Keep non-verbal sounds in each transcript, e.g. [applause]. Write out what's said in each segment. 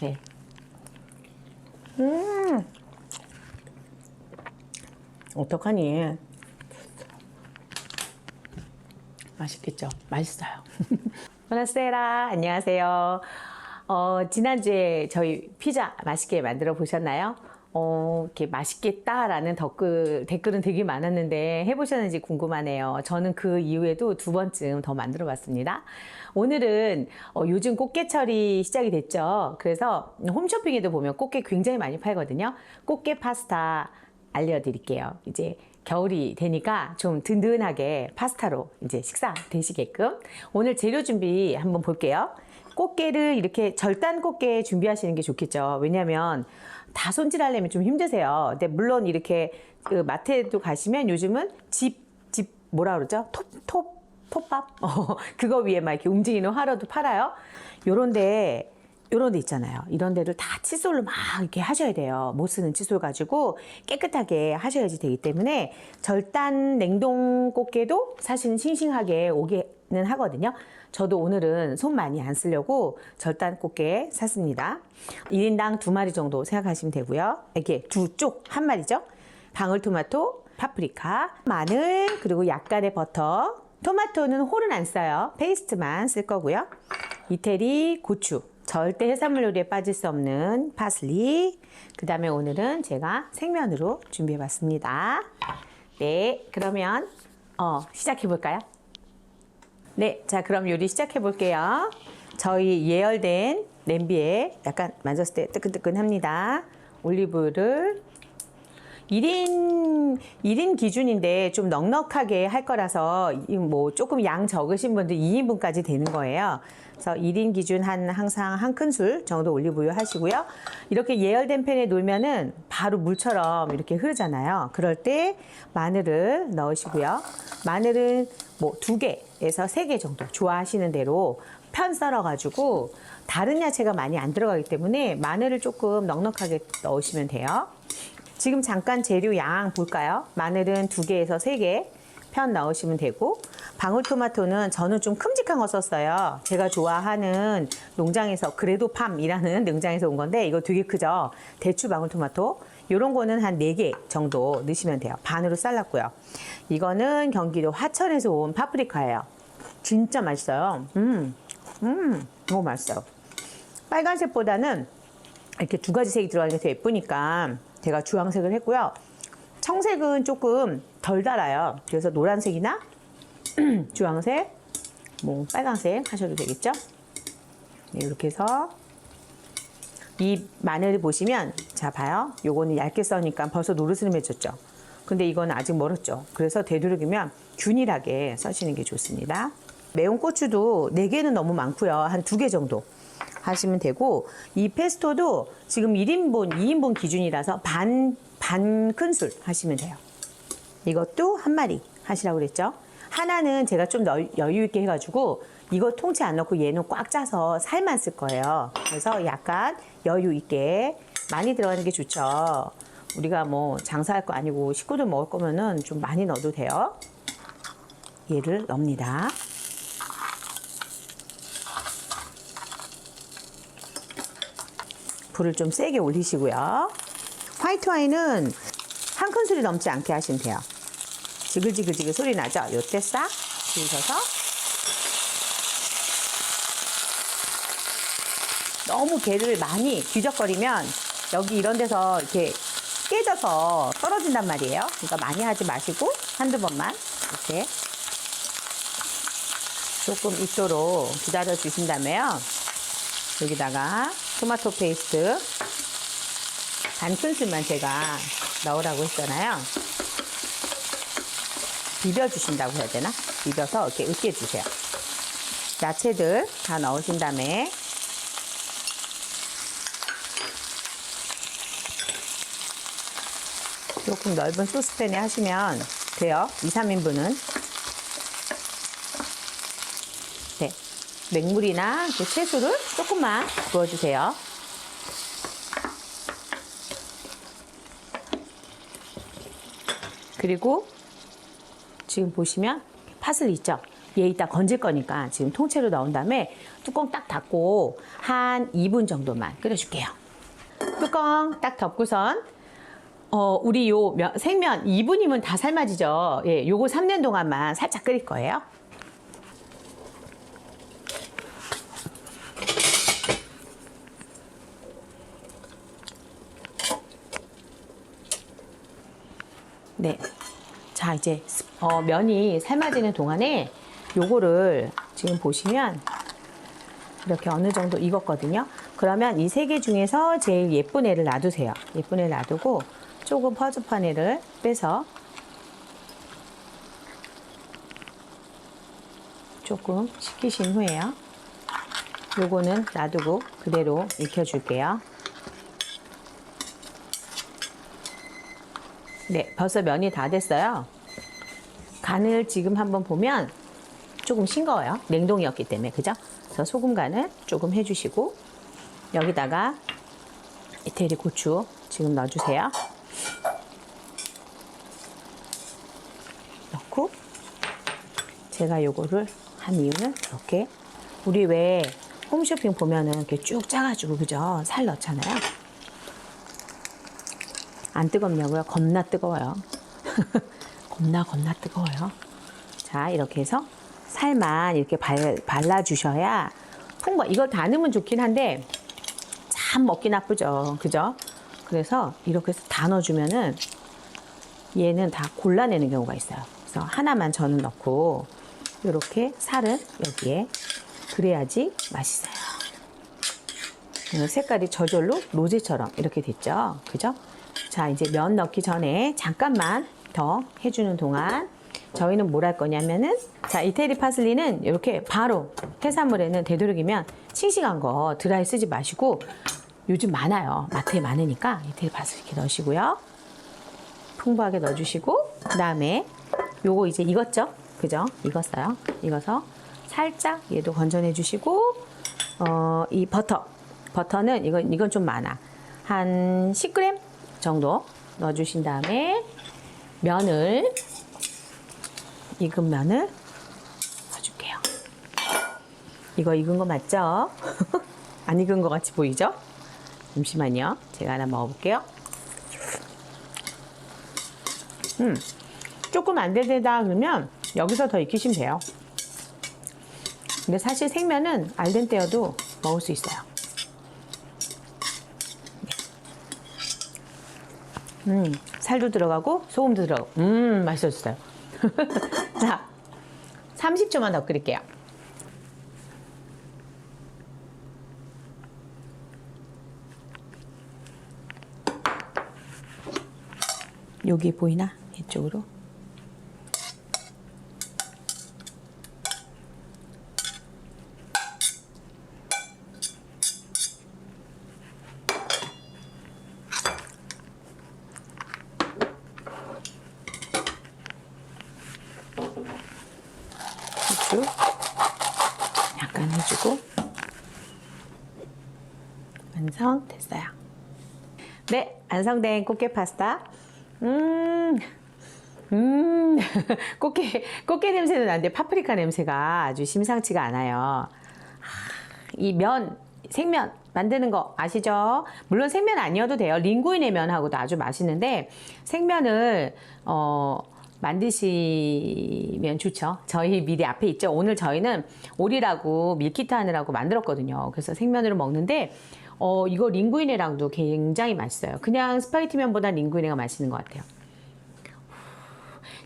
네. 음. 어떡하니? 맛있겠죠? 맛있어요. [laughs] 보나세라 안녕하세요. 어, 지난주에 저희 피자 맛있게 만들어 보셨나요? 어, 이렇게 맛있겠다라는 댓글, 댓글은 되게 많았는데 해보셨는지 궁금하네요. 저는 그 이후에도 두 번쯤 더 만들어 봤습니다. 오늘은 어, 요즘 꽃게철이 시작이 됐죠. 그래서 홈쇼핑에도 보면 꽃게 굉장히 많이 팔거든요. 꽃게 파스타 알려드릴게요. 이제 겨울이 되니까 좀 든든하게 파스타로 이제 식사 되시게끔 오늘 재료 준비 한번 볼게요. 꽃게를 이렇게 절단 꽃게 준비하시는 게 좋겠죠. 왜냐하면 다 손질하려면 좀 힘드세요. 근데 물론 이렇게 그 마트에도 가시면 요즘은 집, 집 뭐라 그러죠? 톱, 톱, 톱밥? 어, [laughs] 그거 위에 막 이렇게 움직이는 화로도 팔아요. 요런데 요런 데 있잖아요. 이런 데를 다 칫솔로 막 이렇게 하셔야 돼요. 못 쓰는 칫솔 가지고 깨끗하게 하셔야지 되기 때문에 절단 냉동 꽃게도 사실은 싱싱하게 오게는 하거든요. 저도 오늘은 손 많이 안 쓰려고 절단 꽃게 샀습니다. 1인당 두 마리 정도 생각하시면 되고요. 이렇게 두 쪽 한 마리죠. 방울토마토, 파프리카, 마늘, 그리고 약간의 버터, 토마토는 홀은 안 써요. 페이스트만 쓸 거고요. 이태리, 고추, 절대 해산물 요리에 빠질 수 없는 파슬리. 그 다음에 오늘은 제가 생면으로 준비해 봤습니다. 네, 그러면, 어, 시작해 볼까요? 네, 자, 그럼 요리 시작해 볼게요. 저희 예열된 냄비에 약간 만졌을 때 뜨끈뜨끈합니다. 올리브를 1인, 1인 기준인데 좀 넉넉하게 할 거라서 이뭐 조금 양 적으신 분들 2인분까지 되는 거예요. 그래서 1인 기준 한 항상 한 큰술 정도 올리브유 하시고요. 이렇게 예열된 팬에 놓으면은 바로 물처럼 이렇게 흐르잖아요. 그럴 때 마늘을 넣으시고요. 마늘은 뭐 두 개에서 세 개 정도 좋아하시는 대로 편 썰어 가지고 다른 야채가 많이 안 들어가기 때문에 마늘을 조금 넉넉하게 넣으시면 돼요. 지금 잠깐 재료 양 볼까요? 마늘은 두 개에서 세 개 편 넣으시면 되고 방울토마토는 저는 좀 큼직한 거 썼어요. 제가 좋아하는 농장에서 그래도 팜이라는 [laughs] 농장에서 온 건데 이거 되게 크죠? 대추 방울토마토 요런 거는 한 네 개 정도 넣으시면 돼요. 반으로 잘랐고요. 이거는 경기도 화천에서 온 파프리카예요. 진짜 맛있어요. 음, 음, 너무 맛있어요. 빨간색보다는 이렇게 두 가지 색이 들어가는 게 더 예쁘니까 제가 주황색을 했고요. 청색은 조금 덜 달아요. 그래서 노란색이나 [clears throat] 주황색, 뭐 빨간색 하셔도 되겠죠? 네, 이렇게 해서 이 마늘을 보시면 자 봐요. 요거는 얇게 써니까 벌써 노르스름해졌죠. 근데 이건 아직 멀었죠. 그래서 되도록이면 균일하게 써시는 게 좋습니다. 매운 고추도 4개는 너무 많고요. 한 2개 정도 하시면 되고 이 페스토도 지금 1인분, 2인분 기준이라서 반, 반 큰술 하시면 돼요. 이것도 한 마리 하시라고 그랬죠. 하나는 제가 좀 여- 여유 있게 해가지고 이거 통째 안 넣고 얘는 꽉 짜서 살만 쓸 거예요. 그래서 약간 여유 있게 많이 들어가는 게 좋죠. 우리가 뭐 장사할 거 아니고 식구들 먹을 거면은 좀 많이 넣어도 돼요. 얘를 넣습니다. 불을 좀 세게 올리시고요. 화이트 와인은 한 큰술이 넘지 않게 하시면 돼요. 지글지글지글 소리 나죠? 요때 싹 부으셔서 너무 게를 많이 뒤적거리면 여기 이런 데서 이렇게 깨져서 떨어진단 말이에요. 그러니까 많이 하지 마시고 한두 번만 이렇게 조금 익도록 기다려 주신 다음에요. 여기다가 토마토 페이스트 반 큰술만 제가 넣으라고 했잖아요. 비벼주신다고 해야 되나? 비벼서 이렇게 으깨주세요. 야채들 다 넣으신 다음에 조금 넓은 소스팬에 하시면 돼요. 2, 3인분은. 네. 맹물이나 그 채소를 조금만 부어주세요. 그리고 지금 보시면 파슬리 있죠? 얘 이따 건질 거니까 지금 통째로 넣은 다음에 뚜껑 딱 닫고 한 2분 정도만 끓여줄게요. 뚜껑 딱 덮고선 어, 우리 요 면- 생면 2분이면 다 삶아지죠. 예, 요거 삶는 동안만 살짝 끓일 거예요. 네. 자, 이제 스- 어, 면이 삶아지는 동안에 요거를 지금 보시면 이렇게 어느 정도 익었거든요. 그러면 이 세 개 중에서 제일 예쁜 애를 놔두세요. 예쁜 애를 놔두고 조금 퍼즈판 애를 빼서 조금 식히신 후에요. 요거는 놔두고 그대로 익혀줄게요. 네, 벌써 면이 다 됐어요. 간을 지금 한번 보면 조금 싱거워요. 냉동이었기 때문에, 그죠? 그래서 소금 간을 조금 해주시고, 여기다가 이태리 고추 지금 넣어주세요. 넣고, 제가 요거를 한 이유는 이렇게, 우리 왜 홈쇼핑 보면은 이렇게 쭉 짜가지고, 그죠? 살 넣잖아요. 안 뜨겁냐고요? 겁나 뜨거워요. [laughs] 겁나 겁나 뜨거워요. 자 이렇게 해서 살만 이렇게 발, 발라주셔야 풍부. 이거 다 넣으면 좋긴 한데 참 먹기 나쁘죠, 그죠? 그래서 이렇게 해서 다 넣어주면은 얘는 다 골라내는 경우가 있어요. 그래서 하나만 저는 넣고 이렇게 살은 여기에 그래야지 맛있어요. 어, 색깔이 저절로 로제처럼 이렇게 됐죠. 그죠? 자, 이제 면 넣기 전에 잠깐만 더 해주는 동안 저희는 뭘 할 거냐면은 자, 이태리 파슬리는 이렇게 바로 해산물에는 되도록이면 싱싱한 거 드라이 쓰지 마시고 요즘 많아요. 마트에 많으니까 이태리 파슬리 이렇게 넣으시고요. 풍부하게 넣어주시고 그 다음에 요거 이제 익었죠? 그죠? 익었어요. 익어서 살짝 얘도 건져내 주시고 어, 이 버터 버터는 이건 이건 좀 많아 한 10g 정도 넣어주신 다음에 면을 익은 면을 넣어줄게요. 이거 익은 거 맞죠? [laughs] 안 익은 거 같이 보이죠? 잠시만요. 제가 하나 먹어볼게요. 음, 조금 안 되다 그러면 여기서 더 익히시면 돼요. 근데 사실 생면은 알덴테여도 먹을 수 있어요. 음, 살도 들어가고 소금도 들어가고 음 맛있었어요. [laughs] 자, 30초만 더 끓일게요. 여기 보이나? 이쪽으로. 후추 약간 해주고 완성됐어요. 네, 완성된 꽃게 파스타. 음, 음, [laughs] 꽃게, 꽃게 냄새는 나는데 파프리카 냄새가 아주 심상치가 않아요. 이 면, 생면 만드는 거 아시죠? 물론 생면 아니어도 돼요. 링구이네 면하고도 아주 맛있는데 생면을 어 만드시면 좋죠. 저희 미리 앞에 있죠. 오늘 저희는 오리라고 밀키트 하느라고 만들었거든요. 그래서 생면으로 먹는데 어 이거 링구이네랑도 굉장히 맛있어요. 그냥 스파게티 면보다 링구이네가 맛있는 것 같아요.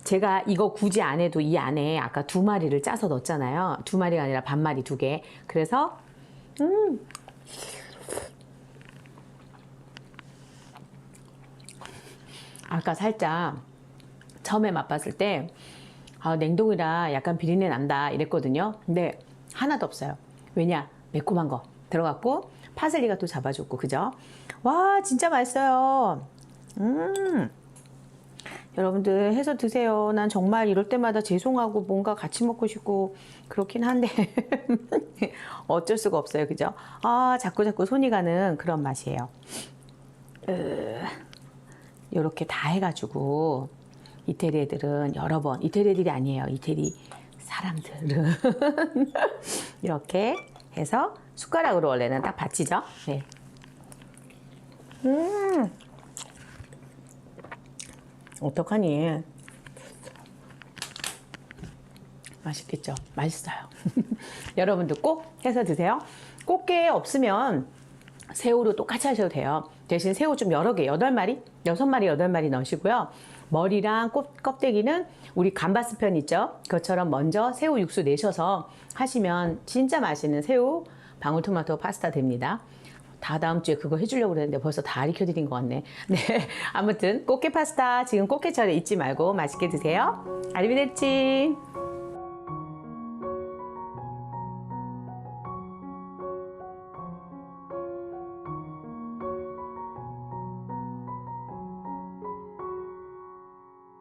제가 이거 굳이 안 해도 이 안에 아까 두 마리를 짜서 넣었잖아요. 두 마리가 아니라 반 마리 두 개. 그래서 음. 아까 살짝 처음에 맛봤을 때 아, 냉동이라 약간 비린내 난다 이랬거든요. 근데 하나도 없어요. 왜냐? 매콤한 거 들어갔고 파슬리가 또 잡아줬고 그죠? 와 진짜 맛있어요. 음. 여러분들 해서 드세요. 난 정말 이럴 때마다 죄송하고 뭔가 같이 먹고 싶고 그렇긴 한데 [laughs] 어쩔 수가 없어요. 그죠? 아, 자꾸 자꾸 손이 가는 그런 맛이에요. 이렇게 다 해가지고 이태리 애들은 여러 번, 이태리 애들이 아니에요. 이태리 사람들은 [laughs] 이렇게 해서 숟가락으로 원래는 딱 받치죠. 네. 음, 어떡하니? 맛있겠죠? 맛있어요. [laughs] 여러분도 꼭 해서 드세요. 꽃게 없으면 새우로 똑같이 하셔도 돼요. 대신 새우 좀 여러 개, 여덟 마리, 여섯 마리, 여덟 마리 넣으시고요. 머리랑 꽃 껍데기는 우리 감바스 편 있죠? 그것처럼 먼저 새우 육수 내셔서 하시면 진짜 맛있는 새우 방울토마토 파스타 됩니다. 다 다음 주에 그거 해주려고 그랬는데 벌써 다 가르쳐드린 것 같네. [laughs] 네. 아무튼 꽃게 파스타 지금 꽃게철에 잊지 말고 맛있게 드세요. 아리비데치.